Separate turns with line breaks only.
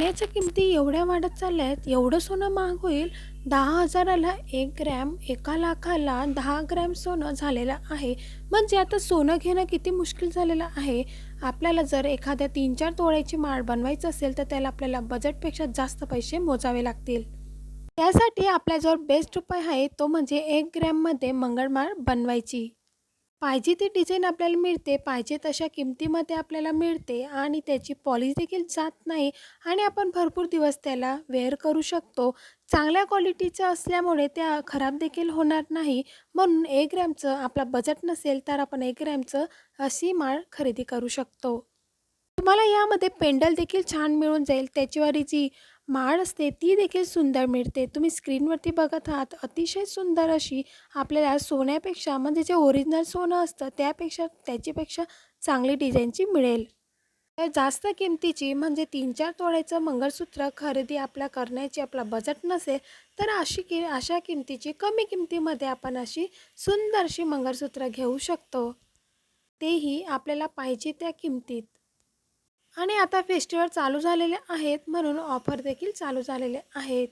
सोन्याच्या किमती एवढ्या वाढत चालल्या आहेत एवढं सोनं महाग होईल. दहा हजाराला एक ग्रॅम एका लाखाला दहा ग्रॅम सोनं झालेलं आहे. म्हणजे आता सोनं घेणं किती मुश्किल झालेलं आहे? आपल्याला जर एखाद्या तीन चार तोळ्याची माळ बनवायचं असेल तर त्याला आपल्याला बजेटपेक्षा जास्त पैसे मोजावे लागतील. त्यासाठी आपल्याजवळ बेस्ट उपाय आहे तो म्हणजे एक ग्रॅममध्ये मंगळमाळ बनवायची. पाहिजे ती डिझाईन आपल्याला मिळते पाहिजे तशा किमतीमध्ये आपल्याला मिळते आणि त्याची पॉलिश देखील जात नाही आणि आपण भरपूर दिवस त्याला वेअर करू शकतो. चांगल्या क्वालिटीचं असल्यामुळे त्या खराब देखील होणार नाही. म्हणून एक ग्रॅमचं आपला बजेट नसेल तर आपण एक ग्रॅमचं अशी माळ खरेदी करू शकतो. तुम्हाला यामध्ये पेंडल देखील छान मिळून जाईल. त्याच्यावरी जी माळ असते ती देखील सुंदर मिळते. तुम्ही स्क्रीनवरती बघत आहात अतिशय सुंदर अशी आपल्याला सोन्यापेक्षा म्हणजे जे ओरिजिनल सोनं असतं त्यापेक्षा त्याच्यापेक्षा चांगली डिझाईनची मिळेल. तर जास्त किमतीची म्हणजे तीन चार तोळ्याचं मंगळसूत्र खरेदी आपल्या करण्याची आपला बजेट नसेल तर अशी कि अशा किमतीची कमी किमतीमध्ये आपण अशी सुंदरशी मंगळसूत्र घेऊ शकतो. तेही आपल्याला पाहिजे त्या किमतीत. आणि आता फेस्टिवल चालू झालेले आहेत म्हणून ऑफर देखील चालू झालेले आहेत.